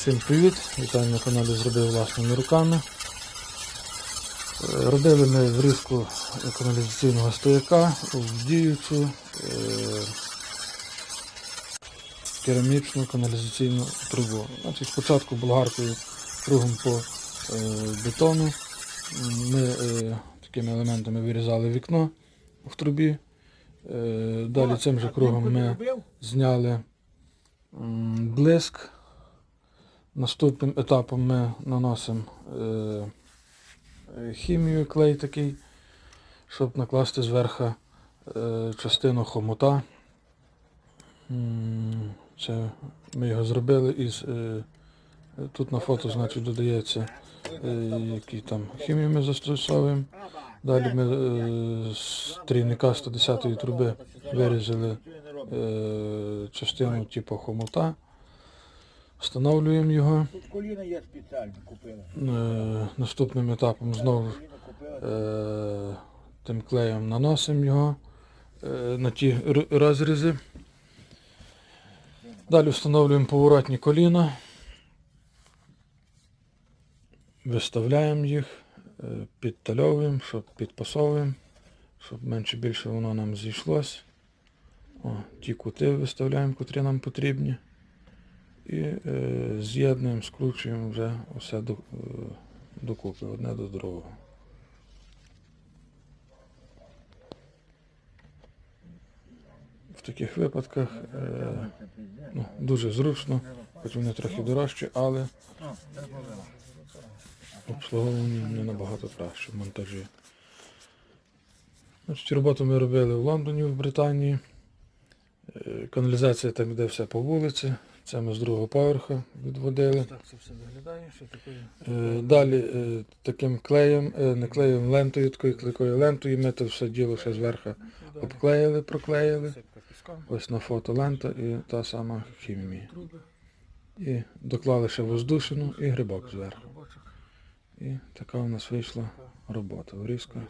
Всім привіт! Вітаю на каналі Зробив власними руками. Е, Робили ми врізку каналізаційного стояка в діючу е, керамічну каналізаційну трубу. Значить, спочатку болгаркою кругом по е, бетону. Ми такими елементами вирізали вікно в трубі. Далі цим же кругом ми зняли блиск. Наступним етапом ми наносимо е, хімію, клей такий, щоб накласти зверху е, частину хомута. Це ми його зробили із. Е, тут на фото значить, додається, які там хімію ми застосовуємо. Далі ми з трійника 110-ї труби вирізали частину типу хомута. Встановлюємо його. Тут коліна є спеціально купила. Е, Наступним етапом знову е, тим клеєм наносимо його е, на ті розрізи. Далі встановлюємо поворотні коліна. Виставляємо їх, е, підтальовуємо, щоб підпасовуємо, щоб менше більше воно нам зійшлось. О, ті кути виставляємо, котрі нам потрібні. І е, з'єднуємо, скручуємо вже до, е, докупи, одне до другого. В таких випадках е, ну, дуже зручно, хоч вони трохи дорожчі, але обслуговування не набагато краще в монтажі. Значить, роботу ми робили в Лондоні, в Британії. Каналізація там йде все по вулиці. Це ми з другого поверха відводили. Так це все виглядає, що такою. Е, Далі е, таким клеєм, е, не клеєм, лентою, такою клейкою лентою, ми це все діло ще зверху обклеїли, проклеїли. Ось на фото лента і та сама хімія. І доклали ще воздушину і грибок зверху. І така у нас вийшла робота. Врізка.